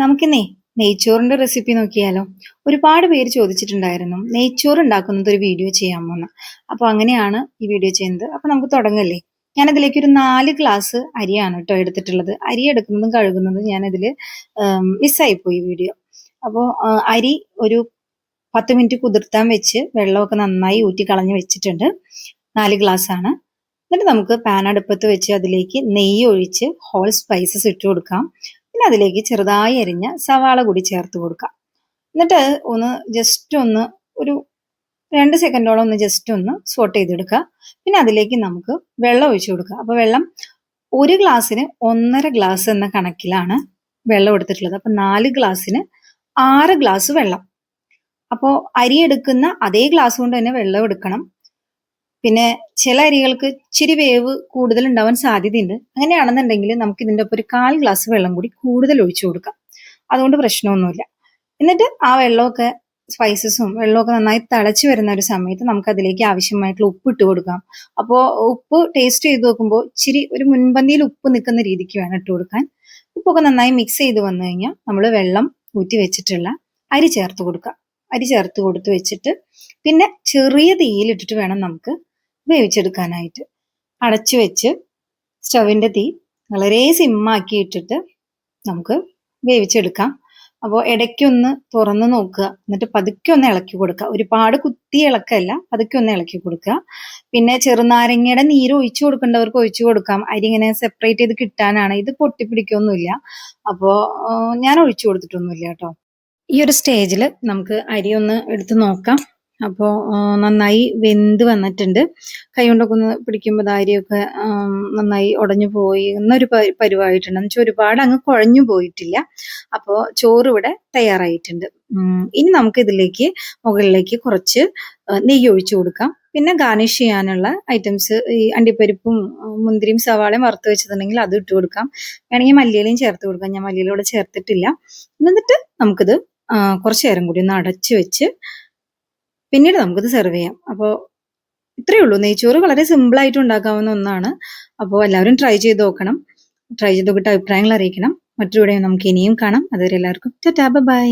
നമുക്കിന്നേ നെയ്ച്ചോറിന്റെ recipe നോക്കിയാലോ? ഒരുപാട് പേര് ചോദിച്ചിട്ടുണ്ടായിരുന്നു നെയ്ച്ചോറ് ഉണ്ടാക്കുന്നത് ഒരു വീഡിയോ ചെയ്യാമോ എന്ന്. അപ്പോൾ അങ്ങനെയാണ് ഈ വീഡിയോ ചെയ്യുന്നത്. അപ്പോൾ നമുക്ക് തുടങ്ങല്ലേ? ഞാൻ ഞാനതിലേക്ക് ഒരു നാല് ഗ്ലാസ് അരിയാണ് കേട്ടോ എടുത്തിട്ടുള്ളത്. അരി എടുക്കുന്നതും കഴുകുന്നതും ഞാനതിൽ മിസ്സായിപ്പോയി വീഡിയോ അപ്പോൾ അരി ഒരു പത്ത് മിനിറ്റ് കുതിർത്താൻ വെച്ച് വെള്ളമൊക്കെ നന്നായി ഊറ്റി കളഞ്ഞ് വെച്ചിട്ടുണ്ട്. നാല് ഗ്ലാസ് ആണ്. എന്നിട്ട് നമുക്ക് പാൻ അടുപ്പത്ത് വെച്ച് അതിലേക്ക് നെയ്യ് ഒഴിച്ച് ഹോൾ സ്പൈസസ് ഇട്ട് കൊടുക്കാം. പിന്നെ അതിലേക്ക് ചെറുതായി അരിഞ്ഞ സവാള കൂടി ചേർത്ത് കൊടുക്കാം. എന്നിട്ട് ഒന്ന് ജസ്റ്റ് ഒന്ന് ഒരു രണ്ട് സെക്കൻഡോളം ഒന്ന് ജസ്റ്റ് ഒന്ന് സോട്ട് ചെയ്തെടുക്കുക പിന്നെ അതിലേക്ക് നമുക്ക് വെള്ളം ഒഴിച്ചു കൊടുക്കുക അപ്പോൾ വെള്ളം ഒരു ഗ്ലാസ്സിന് ഒന്നര ഗ്ലാസ് എന്ന കണക്കിലാണ് വെള്ളം എടുത്തിട്ടുള്ളത്. അപ്പം നാല് ഗ്ലാസ്സിന് ആറ് ഗ്ലാസ് വെള്ളം. അപ്പോൾ അരി എടുക്കുന്ന അതേ ഗ്ലാസ് കൊണ്ട് തന്നെ വെള്ളം എടുക്കണം. പിന്നെ ചില അരികൾക്ക് ഇച്ചിരി വേവ് കൂടുതൽ ഉണ്ടാവാൻ സാധ്യതയുണ്ട്. അങ്ങനെയാണെന്നുണ്ടെങ്കിൽ നമുക്ക് ഇതിന്റെ ഒപ്പം ഒരു കാൽ ഗ്ലാസ് വെള്ളം കൂടി കൂടുതൽ ഒഴിച്ചു കൊടുക്കാം. അതുകൊണ്ട് പ്രശ്നമൊന്നുമില്ല. എന്നിട്ട് ആ വെള്ളമൊക്കെ സ്പൈസസും വെള്ളമൊക്കെ നന്നായി തിളച്ച് വരുന്ന ഒരു സമയത്ത് നമുക്ക് അതിലേക്ക് ആവശ്യമായിട്ടുള്ള ഉപ്പ് ഇട്ട് കൊടുക്കാം. അപ്പോൾ ഉപ്പ് ടേസ്റ്റ് ചെയ്ത് നോക്കുമ്പോൾ ഇച്ചിരി ഒരു മുൻപന്തിയിൽ ഉപ്പ് നിൽക്കുന്ന രീതിക്ക് വേണം ഇട്ട് കൊടുക്കാൻ. ഉപ്പൊക്കെ നന്നായി മിക്സ് ചെയ്ത് വന്നു കഴിഞ്ഞാൽ നമ്മൾ വെള്ളം ഊറ്റി വെച്ചിട്ടുള്ള അരി ചേർത്ത് കൊടുക്കാം. അരി ചേർത്ത് കൊടുത്ത് വെച്ചിട്ട് പിന്നെ ചെറിയ തീയിലിട്ടിട്ട് വേണം നമുക്ക് വേവിച്ചെടുക്കാനായിട്ട് അടച്ചു വെച്ച് സ്റ്റവിന്റെ തീ വളരെ സിമ്മാക്കി ഇട്ടിട്ട് നമുക്ക് വേവിച്ചെടുക്കാം. അപ്പോൾ ഇടയ്ക്കൊന്ന് തുറന്ന് നോക്കുക. എന്നിട്ട് പതുക്കെ ഒന്ന് ഇളക്കി കൊടുക്കുക. ഒരുപാട് കുത്തി ഇളക്കല്ല പതുക്കെ ഒന്ന് ഇളക്കി കൊടുക്കുക. പിന്നെ ചെറുനാരങ്ങയുടെ നീര് ഒഴിച്ചു കൊടുക്കേണ്ടവർക്ക് ഒഴിച്ചു കൊടുക്കാം. അരി ഇങ്ങനെ സെപ്പറേറ്റ് ചെയ്ത് കിട്ടാനാണ്. ഇത് പൊട്ടിപ്പിടിക്കൊന്നുമില്ല. അപ്പോൾ ഞാൻ ഒഴിച്ചു കൊടുത്തിട്ടൊന്നുമില്ല കേട്ടോ. ഈ ഒരു സ്റ്റേജിൽ നമുക്ക് അരി ഒന്ന് എടുത്ത് നോക്കാം. അപ്പോൾ നന്നായി വെന്ത് വന്നിട്ടുണ്ട്. കൈ കൊണ്ടൊക്കെ ഒന്ന് പിടിക്കുമ്പോൾ ധാരിയൊക്കെ നന്നായി ഉടഞ്ഞു പോയി എന്നൊരു പരുവായിട്ടുണ്ട്. എന്ന് വെച്ചാൽ ഒരുപാട് അങ്ങ് കുഴഞ്ഞു പോയിട്ടില്ല. അപ്പോൾ ചോറ് ഇവിടെ തയ്യാറായിട്ടുണ്ട് ഇനി നമുക്ക് ഇതിലേക്ക് മുകളിലേക്ക് കുറച്ച് നെയ്യ് ഒഴിച്ചു കൊടുക്കാം. പിന്നെ ഗാർണിഷ് ചെയ്യാനുള്ള ഐറ്റംസ് ഈ അണ്ടിപ്പരിപ്പും മുന്തിരിയും സവാളയും വറുത്ത് വെച്ചിട്ടുണ്ടെങ്കിൽ അത് ഇട്ട് കൊടുക്കാം. വേണമെങ്കിൽ മല്ലിയിലയും ചേർത്ത് കൊടുക്കാം. ഞാൻ മല്ലിയിലൂടെ ചേർത്തിട്ടില്ല. എന്നിട്ട് നമുക്കിത് കുറച്ച് നേരം കൂടി ഒന്ന് അടച്ചു വെച്ച് പിന്നീട് നമുക്കിത് സെർവ് ചെയ്യാം. അപ്പോൾ ഇത്രയേ ഉള്ളൂ. നെയ്ച്ചോറ് വളരെ സിമ്പിൾ ആയിട്ട് ഉണ്ടാക്കാവുന്ന ഒന്നാണ്. അപ്പോൾ എല്ലാവരും ട്രൈ ചെയ്ത് നോക്കണം. ട്രൈ ചെയ്ത് നോക്കിയിട്ട് അഭിപ്രായങ്ങൾ അറിയിക്കണം. മറ്റൊരു നമുക്ക് ഇനിയും കാണാം. അതുവരെ എല്ലാവർക്കും ടാറ്റാ ബൈ